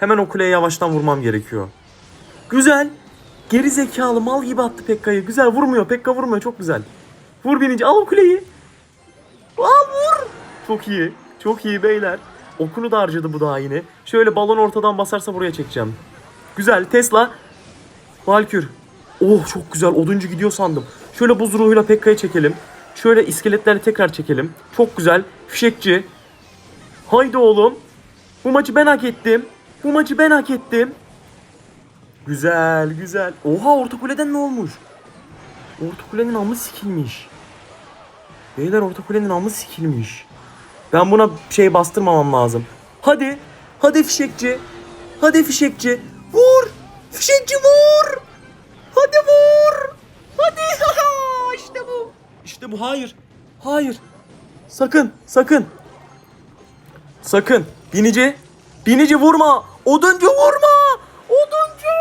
Hemen o kuleye yavaştan vurmam gerekiyor. Güzel. Geri zekalı mal gibi attı Pekka'yı. Güzel vurmuyor. Pekka vurmuyor. Çok güzel. Vur bininci. Al o kuleyi. Al vur. Çok iyi. Çok iyi beyler. Okunu da harcadı bu daha yine. Şöyle balon ortadan basarsa buraya çekeceğim. Güzel. Tesla. Valkür. Oh çok güzel. Oduncu gidiyor sandım. Şöyle buz ruhuyla Pekka'yı çekelim. Şöyle iskeletlerle tekrar çekelim. Çok güzel. Fişekçi. Haydi oğlum. Bu maçı ben hak ettim. Bu maçı ben hak ettim. Güzel güzel. Oha orta kuleden ne olmuş? Orta kulenin amı sikilmiş. Beyler orta kulenin amı sikilmiş. Ben buna şey bastırmamam lazım. Hadi. Hadi fişekçi. Hadi fişekçi. Vur. Fişekçi vur. Hadi vur. Hadi. işte bu. İşte bu. Hayır. Hayır. Sakın. Sakın. Sakın. Binici. Binici vurma. Oduncu vurma! Oduncu!